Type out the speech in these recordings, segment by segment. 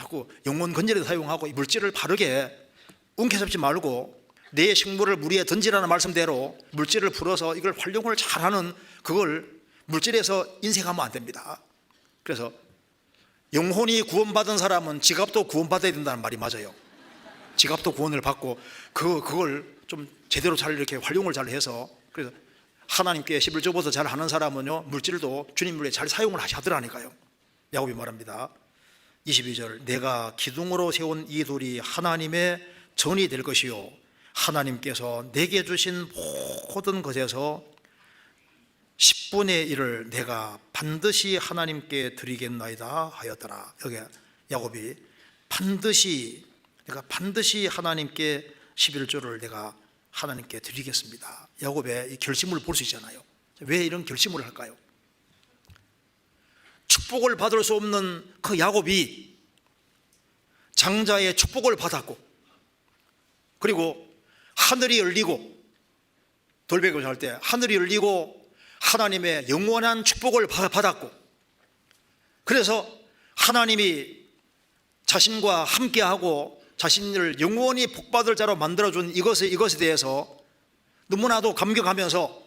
자꾸 영혼 건전에 사용하고 이 물질을 바르게 움켜잡지 말고 내 식물을 무리에 던지라는 말씀대로 물질을 풀어서 이걸 활용을 잘하는 그걸 물질에서 인생하면 안 됩니다. 그래서 영혼이 구원받은 사람은 지갑도 구원받아야 된다는 말이 맞아요. 지갑도 구원을 받고 그 그걸 좀 제대로 잘 이렇게 활용을 잘 해서 그래서 하나님께 11조보다 잘 하는 사람은요 물질도 주님 물에 잘 사용을 하시더라니까요. 야곱이 말합니다. 22절 내가 기둥으로 세운 이 돌이 하나님의 전이 될 것이요 하나님께서 내게 주신 모든 것에서 10분의 1을 내가 반드시 하나님께 드리겠나이다 하였더라. 여기 야곱이 반드시 내가 반드시 하나님께 11조를 내가 하나님께 드리겠습니다. 야곱의 이 결심을 볼 수 있잖아요. 왜 이런 결심을 할까요? 축복을 받을 수 없는 그 야곱이 장자의 축복을 받았고 그리고 하늘이 열리고 돌베개를 할 때 하늘이 열리고 하나님의 영원한 축복을 받- 받았고 그래서 하나님이 자신과 함께하고 자신을 영원히 복받을 자로 만들어준 이것에, 이것에 대해서 너무나도 감격하면서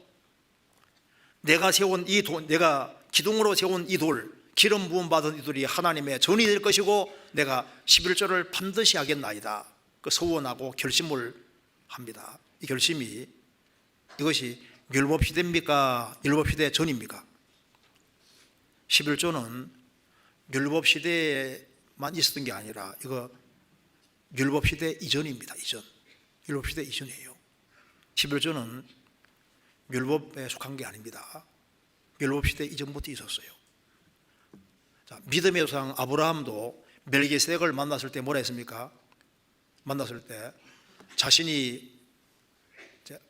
내가 세운 이 돌, 내가 기둥으로 세운 이 돌, 기름 부음 받은 이 돌이 하나님의 전이 될 것이고 내가 11조를 반드시 하겠나이다. 그 소원하고 결심을 합니다. 이 결심이 이것이 율법 시대입니까? 율법 시대 전입니까? 11조는 율법 시대에만 있었던 게 아니라 이거 율법 시대 이전입니다. 이전. 율법 시대 이전이에요. 11조는 율법에 속한 게 아닙니다. 율법 시대 이전부터 있었어요. 자, 믿음의 조상 아브라함도 멜기세덱을 만났을 때 뭐라 했습니까? 만났을 때 자신이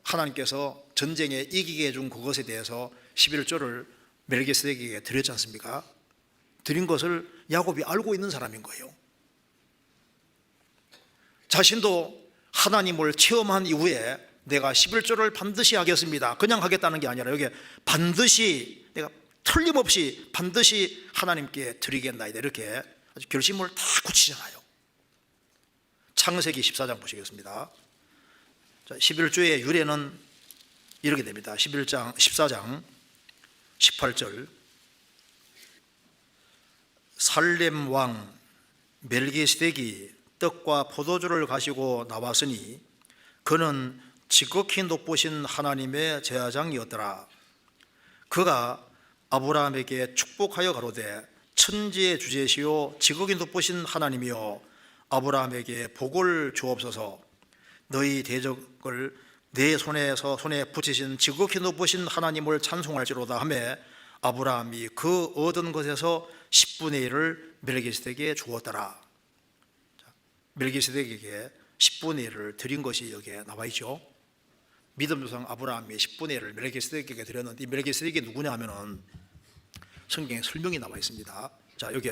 하나님께서 전쟁에 이기게 해준 그것에 대해서 11조를 멜기세덱에게 드렸지 않습니까? 드린 것을 야곱이 알고 있는 사람인 거예요. 자신도 하나님을 체험한 이후에 내가 11조를 반드시 하겠습니다. 그냥 하겠다는 게 아니라 여기 반드시 내가 틀림없이 반드시 하나님께 드리겠나이다. 이렇게 아주 결심을 다 굳히잖아요. 창세기 14장 보시겠습니다. 자, 11조의 유래는 이렇게 됩니다. 11장 14장 18절 살렘 왕 멜기스덱이 떡과 포도주를 가지고 나왔으니 그는 지극히 높으신 하나님의 제사장이었더라. 그가 아브라함에게 축복하여 가로되 천지의 주제시요 지극히 높으신 하나님이여 아브라함에게 복을 주옵소서 너희 대적을 내 손에서 손에 붙이신 지극히 높으신 하나님을 찬송할지로다 하매 아브라함이 그 얻은 것에서 10분의 1을 멜기스덱에게 주었더라. 자, 멜기스덱에게 10분의 1을 드린 것이 여기에 나와 있죠. 믿음 조상 아브라함이 10분의 1을 멜기스덱에게 드렸는데 이 멜기스덱이 누구냐 하면은 성경에 설명이 나와 있습니다. 자, 여기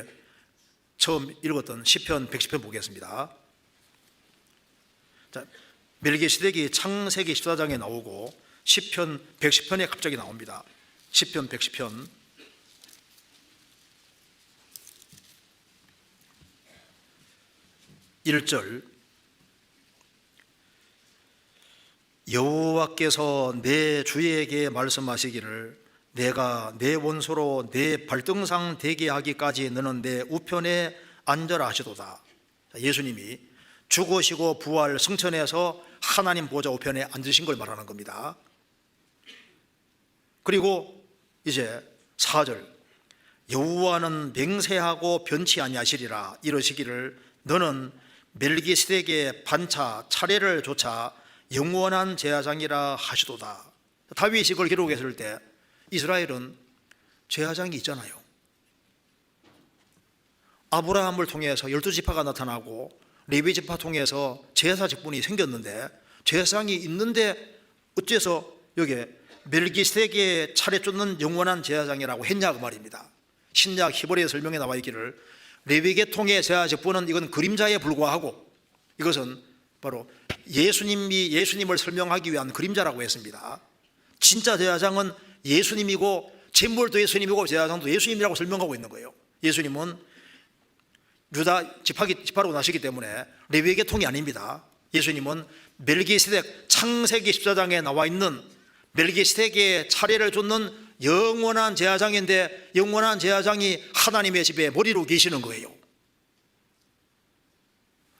처음 읽었던 시편 110편 보겠습니다. 자, 멜기스덱이 창세기 14장에 나오고 시편 110편에 갑자기 나옵니다. 시편 110편 1절 여호와께서 내 주에게 말씀하시기를 내가 내 원소로 내 발등상 되게 하기까지 너는 내 우편에 앉으라 하시도다. 자, 예수님이 죽으시고 부활 승천해서 하나님 보좌 우편에 앉으신 걸 말하는 겁니다. 그리고 이제 4절 여호와는 맹세하고 변치 아니하시리라 이러시기를 너는 멜기스덱의 반차 차례를 조차 영원한 제사장이라 하시도다. 다윗이 그걸 기록했을 때 이스라엘은 제사장이 있잖아요. 아브라함을 통해서 열두 지파가 나타나고 레위 지파 통해서 제사 직분이 생겼는데 제사장이 있는데 어째서 여기 멜기스덱의 차례 쫓는 영원한 제사장이라고 했냐고 말입니다. 신약 히브리의 설명에 나와 있기를 레위 계통의 제사 직분은 이건 그림자에 불과하고 이것은 바로 예수님이 예수님을 설명하기 위한 그림자라고 했습니다. 진짜 제사장은 예수님이고 제물도 예수님이고 제사장도 예수님이라고 설명하고 있는 거예요. 예수님은 유다 지파기 지파로 나시기 때문에 레위 계 통이 아닙니다. 예수님은 멜기세덱 창세기 14장에 나와 있는 멜기세덱의 차례를 쫓는 영원한 제사장인데 영원한 제사장이 하나님의 집에 머리로 계시는 거예요.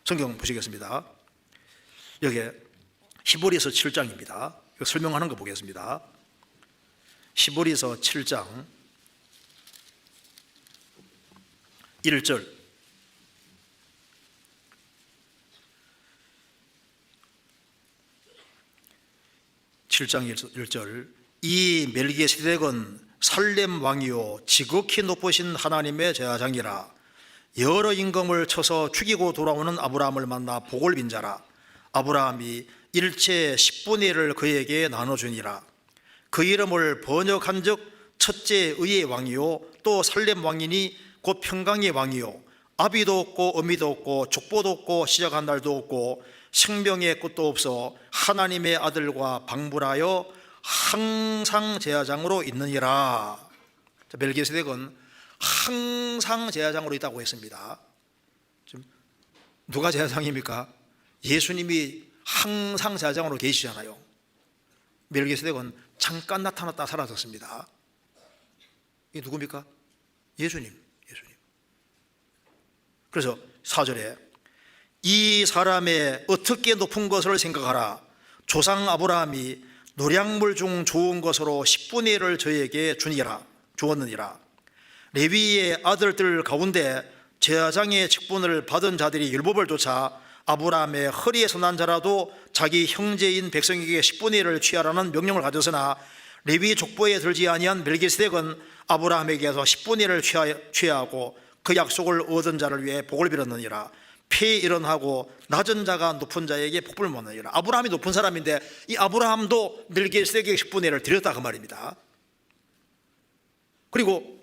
성경 보시겠습니다. 여기 히브리서 7장입니다. 이거 설명하는 거 보겠습니다. 히브리서 7장 1절. 7장 1절. 이 멜기세덱은 살렘 왕이요 지극히 높으신 하나님의 제사장이라. 여러 임금을 쳐서 죽이고 돌아오는 아브라함을 만나 복을 빈 자라. 아브라함이 일체 10분의 1을 그에게 나눠주니라 그 이름을 번역한 즉 첫째 의의 왕이요 또 살렘 왕이니 곧 평강의 왕이요. 아비도 없고 어미도 없고 족보도 없고 시작한 날도 없고 생명의 끝도 없어 하나님의 아들과 방불하여 항상 제사장으로 있느니라. 자, 멜기세덱은 항상 제사장으로 있다고 했습니다. 지금 누가 제사장입니까? 예수님이 항상 제사장으로 계시잖아요. 멜기세덱은 잠깐 나타났다 사라졌습니다. 이게 누굽니까? 예수님 예수님. 그래서 4절에 이 사람의 어떻게 높은 것을 생각하라? 조상 아브라함이 노량물 중 좋은 것으로 10분의 1을 저에게 주니라 주었느니라. 레위의 아들들 가운데 제사장의 직분을 받은 자들이 율법을 쫓아 아브라함의 허리에서 난 자라도 자기 형제인 백성에게 10분의 1을 취하라는 명령을 가졌으나 레위 족보에 들지 아니한 멜기세덱은 아브라함에게서 10분의 1을 취하고 그 약속을 얻은 자를 위해 복을 빌었느니라. 폐일원하고 낮은 자가 높은 자에게 복을 받느니라. 아브라함이 높은 사람인데 이 아브라함도 멜기세덱에게 10분의 1을 드렸다 그 말입니다. 그리고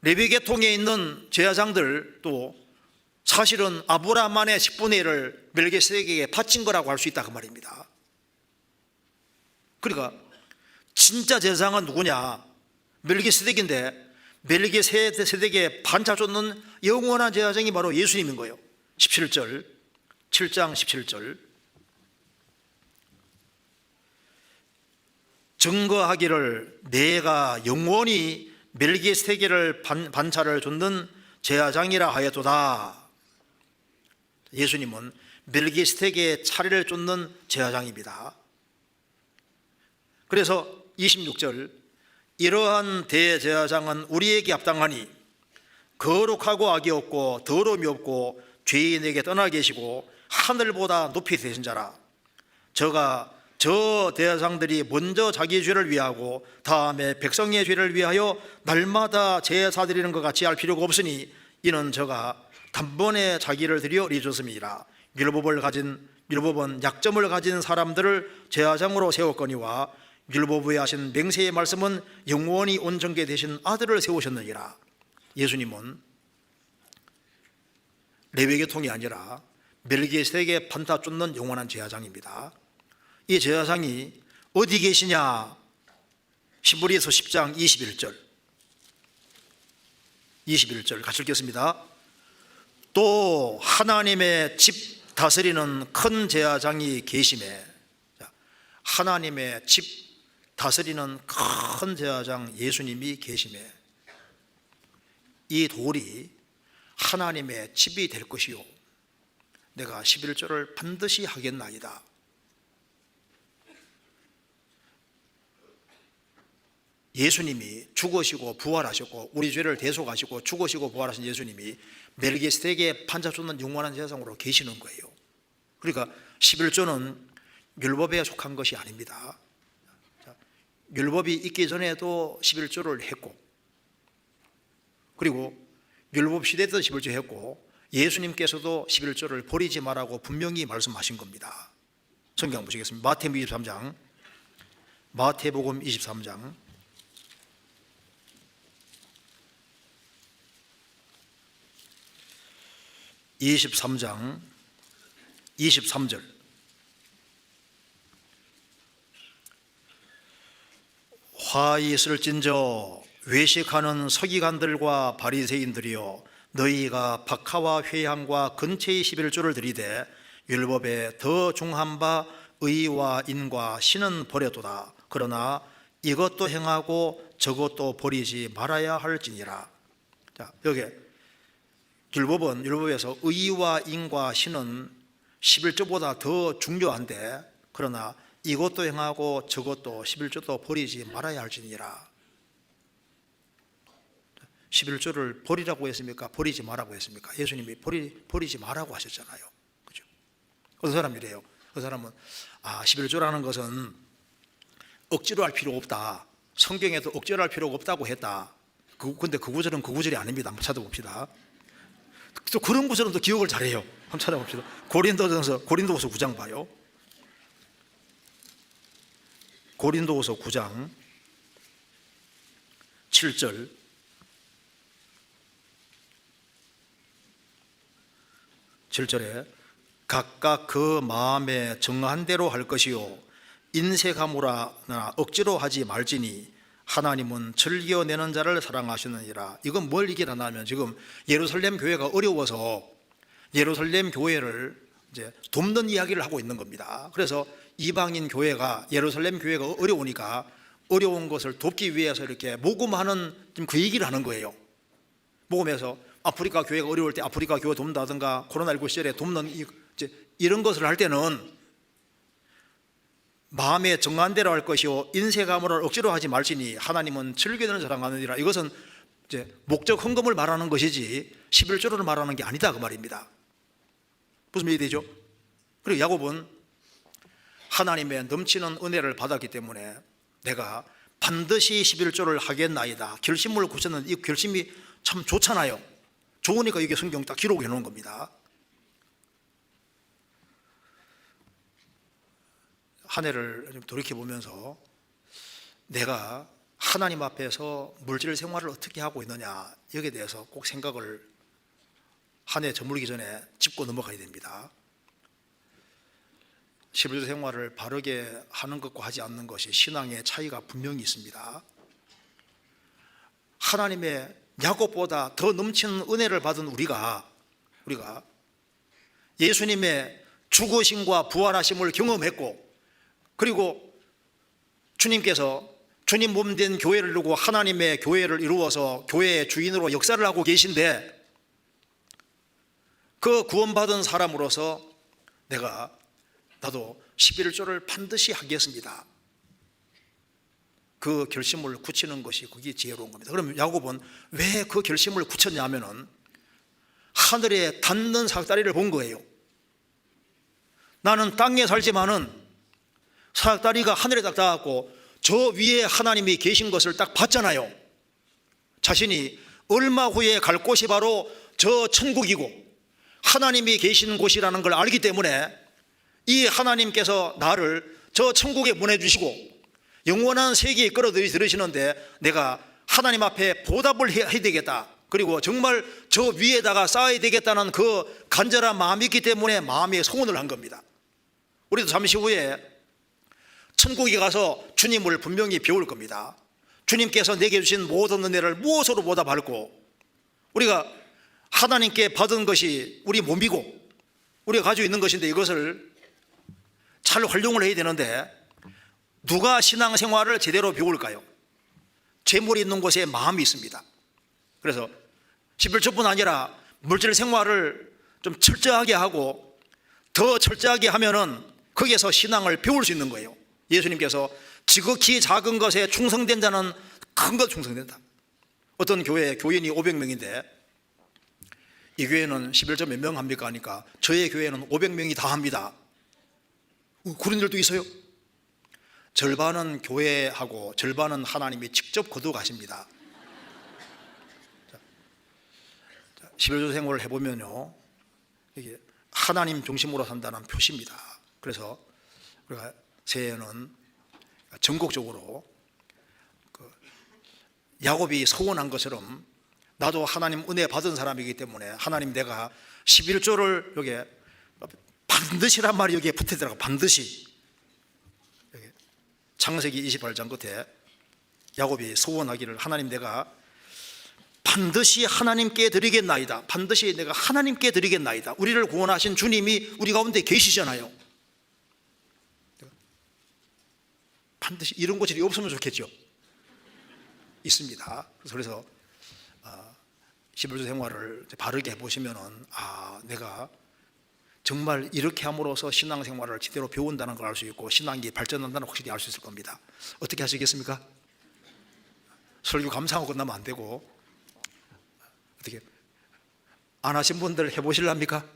레위 계통에 있는 제사장들도 사실은 아브라함만의 10분의 1을 멜기세덱에게 바친 거라고 할 수 있다 그 말입니다. 그러니까 진짜 제사장은 누구냐? 멜기세덱인데 멜기세덱에 반차 쫓는 영원한 제사장이 바로 예수님인 거예요. 17절 7장 17절 증거하기를 내가 영원히 멜기세덱을 반, 반차를 줬는 제사장이라 하였도다. 예수님은 멜기스텍의 차례를 쫓는 제사장입니다. 그래서 26절 이러한 대제사장은 우리에게 합당하니 거룩하고 악이 없고 더러움이 없고 죄인에게 떠나 계시고 하늘보다 높이 되신 자라 저가 저 대사장들이 먼저 자기 죄를 위하고 다음에 백성의 죄를 위하여 날마다 제사 드리는 것 같이 할 필요가 없으니 이는 저가 단번에 자기를 들여 리줬음이라. 율법을 가진 율법은 약점을 가진 사람들을 제사장으로 세웠거니와 율법에 하신 맹세의 말씀은 영원히 온전게 되신 아들을 세우셨느니라. 예수님은 레위계통이 아니라 멜기세덱의 판타 쫓는 영원한 제사장입니다. 이 제사장이 어디 계시냐? 시브리에서 10장 21절. 21절 같이 읽겠습니다 또 하나님의 집 다스리는 큰 제사장이 계심에 하나님의 집 다스리는 큰 제사장 예수님이 계심에 이 돌이 하나님의 집이 될 것이요. 내가 11절을 반드시 하겠나이다 예수님이 죽으시고 부활하셨고 우리 죄를 대속하시고 죽으시고 부활하신 예수님이 멜기스덱의 판자 쫓는 영원한 세상으로 계시는 거예요. 그러니까 11조는 율법에 속한 것이 아닙니다. 율법이 있기 전에도 11조를 했고 그리고 율법 시대도 11조 했고 예수님께서도 11조를 버리지 말라고 분명히 말씀하신 겁니다. 성경 보시겠습니다. 마태복음 23장 마태복음 23장 23장 23절. 화 있을진저 외식하는 서기관들과 바리새인들이여 너희가 박하와 회향과 근체의 11조를 들이되 율법에 더 중한 바 의와 인과 신은 버려도다. 그러나 이것도 행하고 저것도 버리지 말아야 할지니라. 자 여기 율법은 율법에서 의와 인과 신은 11조보다 더 중요한데 그러나 이것도 행하고 저것도 11조도 버리지 말아야 할지니라 11조를 버리라고 했습니까? 버리지 말라고 했습니까? 예수님이 버리, 버리지 말라고 하셨잖아요. 그죠? 어떤 사람이 래요 그 사람은 아, 11조라는 것은 억지로 할 필요 없다. 성경에도 억지로 할 필요가 없다고 했다. 그, 근데 그 구절은 그 구절이 아닙니다. 한번 찾아봅시다. 또 그런 또 기억을 잘해요. 한번 찾아봅시다. 고린도전서 고린도후서 9장 봐요. 고린도후서 9장 7절 칠절에 각각 그 마음에 정한 대로 할 것이요 인색함으로나 억지로 하지 말지니 하나님은 즐겨내는 자를 사랑하시느니라. 이건 뭘 얘기하냐면 지금 예루살렘 교회가 어려워서 예루살렘 교회를 이제 돕는 이야기를 하고 있는 겁니다. 그래서 이방인 교회가 예루살렘 교회가 어려우니까 어려운 것을 돕기 위해서 이렇게 모금하는 지금 그 얘기를 하는 거예요. 모금해서 아프리카 교회가 어려울 때 아프리카 교회 돕는다든가 코로나19 시절에 돕는 이런 것을 할 때는 마음에 정한 대로 할 것이요 인색함으로 억지로 하지 말지니 하나님은 즐기는 사랑하느니라. 이것은 이제 목적 헌금을 말하는 것이지 11조를 말하는 게 아니다 그 말입니다. 무슨 얘기 되죠? 그리고 야곱은 하나님의 넘치는 은혜를 받았기 때문에 내가 반드시 11조를 하겠나이다. 결심을 굳혔는데 이 결심이 참 좋잖아요. 좋으니까 이게 성경 딱 기록해 놓은 겁니다 한 해를 좀 돌이켜 보면서 내가 하나님 앞에서 물질 생활을 어떻게 하고 있느냐 여기에 대해서 꼭 생각을 한 해 저물기 전에 짚고 넘어가야 됩니다. 11조 생활을 바르게 하는 것과 하지 않는 것이 신앙의 차이가 분명히 있습니다. 하나님의 야곱보다 더 넘치는 은혜를 받은 우리가 우리가 예수님의 죽으심과 부활하심을 경험했고 그리고 주님께서 주님 몸 된 교회를 이루고 하나님의 교회를 이루어서 교회의 주인으로 역사를 하고 계신데 그 구원받은 사람으로서 내가 나도 11조를 반드시 하겠습니다. 그 결심을 굳히는 것이 그게 지혜로운 겁니다. 그럼 야곱은 왜 그 결심을 굳혔냐면은 하늘에 닿는 사다리를 본 거예요. 나는 땅에 살지만은 사다리가 하늘에 딱 닿았고 저 위에 하나님이 계신 것을 딱 봤잖아요. 자신이 얼마 후에 갈 곳이 바로 저 천국이고 하나님이 계신 곳이라는 걸 알기 때문에 이 하나님께서 나를 저 천국에 보내주시고 영원한 세계에 끌어들이시는데 내가 하나님 앞에 보답을 해야 되겠다. 그리고 정말 저 위에다가 쌓아야 되겠다는 그 간절한 마음이 있기 때문에 마음의 소원을 한 겁니다. 우리도 잠시 후에 천국에 가서 주님을 분명히 배울 겁니다. 주님께서 내게 주신 모든 은혜를 무엇으로 보답할고 우리가 하나님께 받은 것이 우리 몸이고 우리가 가지고 있는 것인데 이것을 잘 활용을 해야 되는데 누가 신앙생활을 제대로 배울까요? 재물이 있는 곳에 마음이 있습니다. 그래서 11조뿐 아니라 물질 생활을 좀 철저하게 하고 더 철저하게 하면은 거기에서 신앙을 배울 수 있는 거예요. 예수님께서 지극히 작은 것에 충성된 자는 큰 것 충성된다. 어떤 교회 교인이 500명인데 이 교회는 11조 몇명 합니까 하니까 저의 교회는 500명이 다 합니다. 어, 그런 일도 있어요. 절반은 교회하고 절반은 하나님이 직접 거두 가십니다. 11조 생활을 해보면요. 이게 하나님 중심으로 산다는 표시입니다. 그래서 우리가 새해에는 전국적으로 그 야곱이 서원한 것처럼 나도 하나님 은혜 받은 사람이기 때문에 하나님 내가 11조를 여기 반드시란 말이 여기에 붙어 있더라고 반드시 여기 창세기 28장 끝에 야곱이 소원하기를 하나님 내가 반드시 하나님께 드리겠나이다. 반드시 내가 하나님께 드리겠나이다. 우리를 구원하신 주님이 우리 가운데 계시잖아요. 반드시 이런 고찰이 없으면 좋겠죠. 있습니다. 그래서 어, 11조 생활을 바르게 해보시면은 아 내가 정말 이렇게 함으로써 신앙생활을 제대로 배운다는 걸 알 수 있고 신앙이 발전한다는 걸 확실히 알 수 있을 겁니다. 어떻게 하시겠습니까? 설교 감상하고 끝나면 안 되고 어떻게 안 하신 분들 해보실랍니까?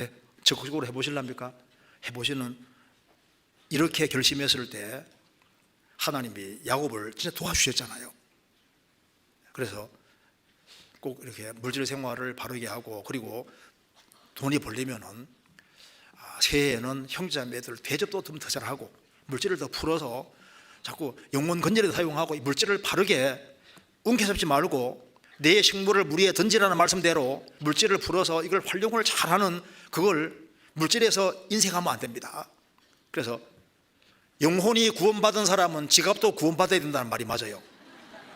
예, 적극적으로 해보실랍니까? 해보시는 이렇게 결심했을 때 하나님이 야곱을 진짜 도와주셨잖아요. 그래서 꼭 이렇게 물질 생활을 바르게 하고 그리고 돈이 벌리면은 아, 새해에는 형제자매들 대접도 좀 더 잘하고 물질을 더 풀어서 자꾸 영혼 건전에 사용하고 이 물질을 바르게 움켜잡지 말고 내 식물을 무리에 던지라는 말씀대로 물질을 풀어서 이걸 활용을 잘하는 그걸 물질에서 인생하면 안 됩니다. 그래서 영혼이 구원받은 사람은 지갑도 구원받아야 된다는 말이 맞아요.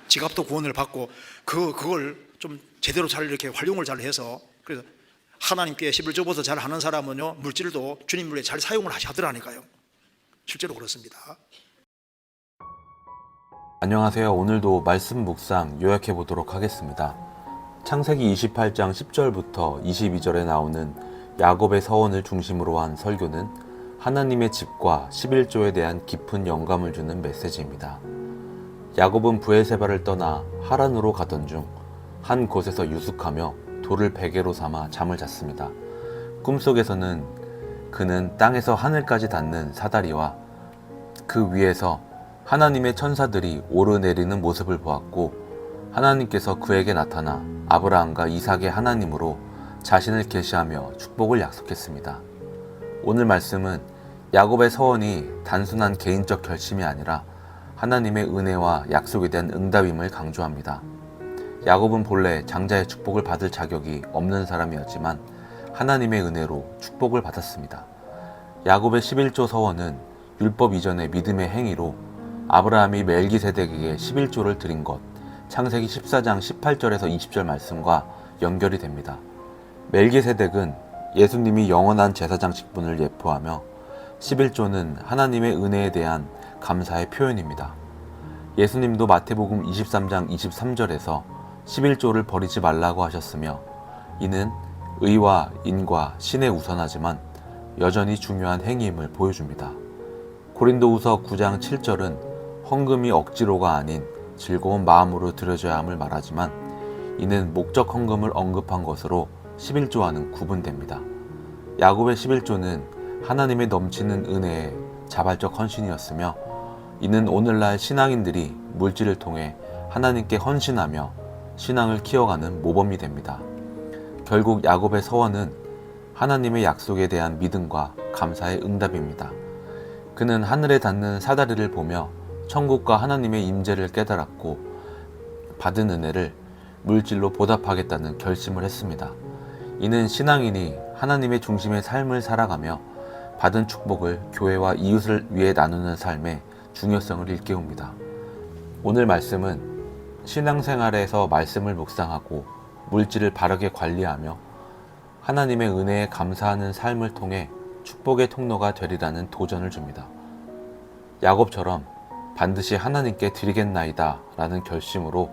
지갑도 구원을 받고 그 그걸 좀 제대로 잘 이렇게 활용을 잘 해서 그래서 하나님께 11조보다 잘 하는 사람은요 물질도 주님 물에 잘 사용을 하시더라니까요. 실제로 그렇습니다. 안녕하세요. 오늘도 말씀 묵상 요약해 보도록 하겠습니다. 창세기 28장 10절부터 22절에 나오는 야곱의 서원을 중심으로 한 설교는 하나님의 집과 11조에 대한 깊은 영감을 주는 메시지입니다. 야곱은 부에세바를 떠나 하란으로 가던 중 한 곳에서 유숙하며 돌을 베개로 삼아 잠을 잤습니다. 꿈속에서는 그는 땅에서 하늘까지 닿는 사다리와 그 위에서 하나님의 천사들이 오르내리는 모습을 보았고 하나님께서 그에게 나타나 아브라함과 이삭의 하나님으로 자신을 계시하며 축복을 약속했습니다. 오늘 말씀은 야곱의 서원이 단순한 개인적 결심이 아니라 하나님의 은혜와 약속에 대한 응답임을 강조합니다. 야곱은 본래 장자의 축복을 받을 자격이 없는 사람이었지만 하나님의 은혜로 축복을 받았습니다. 야곱의 11조 서원은 율법 이전의 믿음의 행위로 아브라함이 멜기세덱에게 11조를 드린 것 창세기 14장 18절에서 20절 말씀과 연결이 됩니다. 멜기세덱은 예수님이 영원한 제사장 직분을 예표하며 11조는 하나님의 은혜에 대한 감사의 표현입니다. 예수님도 마태복음 23장 23절에서 11조를 버리지 말라고 하셨으며 이는 의와 인과 신에 우선하지만 여전히 중요한 행위임을 보여줍니다. 고린도후서 9장 7절은 헌금이 억지로가 아닌 즐거운 마음으로 드려져야 함을 말하지만 이는 목적 헌금을 언급한 것으로 11조와는 구분됩니다. 야곱의 11조는 하나님의 넘치는 은혜에 자발적 헌신이었으며 이는 오늘날 신앙인들이 물질을 통해 하나님께 헌신하며 신앙을 키워가는 모범이 됩니다. 결국 야곱의 서원은 하나님의 약속에 대한 믿음과 감사의 응답입니다. 그는 하늘에 닿는 사다리를 보며 천국과 하나님의 임재를 깨달았고 받은 은혜를 물질로 보답하겠다는 결심을 했습니다. 이는 신앙인이 하나님의 중심의 삶을 살아가며 받은 축복을 교회와 이웃을 위해 나누는 삶의 중요성을 일깨웁니다. 오늘 말씀은 신앙생활에서 말씀을 묵상하고 물질을 바르게 관리하며 하나님의 은혜에 감사하는 삶을 통해 축복의 통로가 되리라는 도전을 줍니다. 야곱처럼 반드시 하나님께 드리겠나이다 라는 결심으로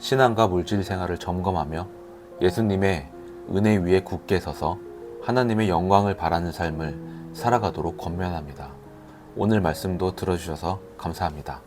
신앙과 물질 생활을 점검하며 예수님의 은혜 위에 굳게 서서 하나님의 영광을 바라는 삶을 살아가도록 권면합니다. 오늘 말씀도 들어주셔서 감사합니다.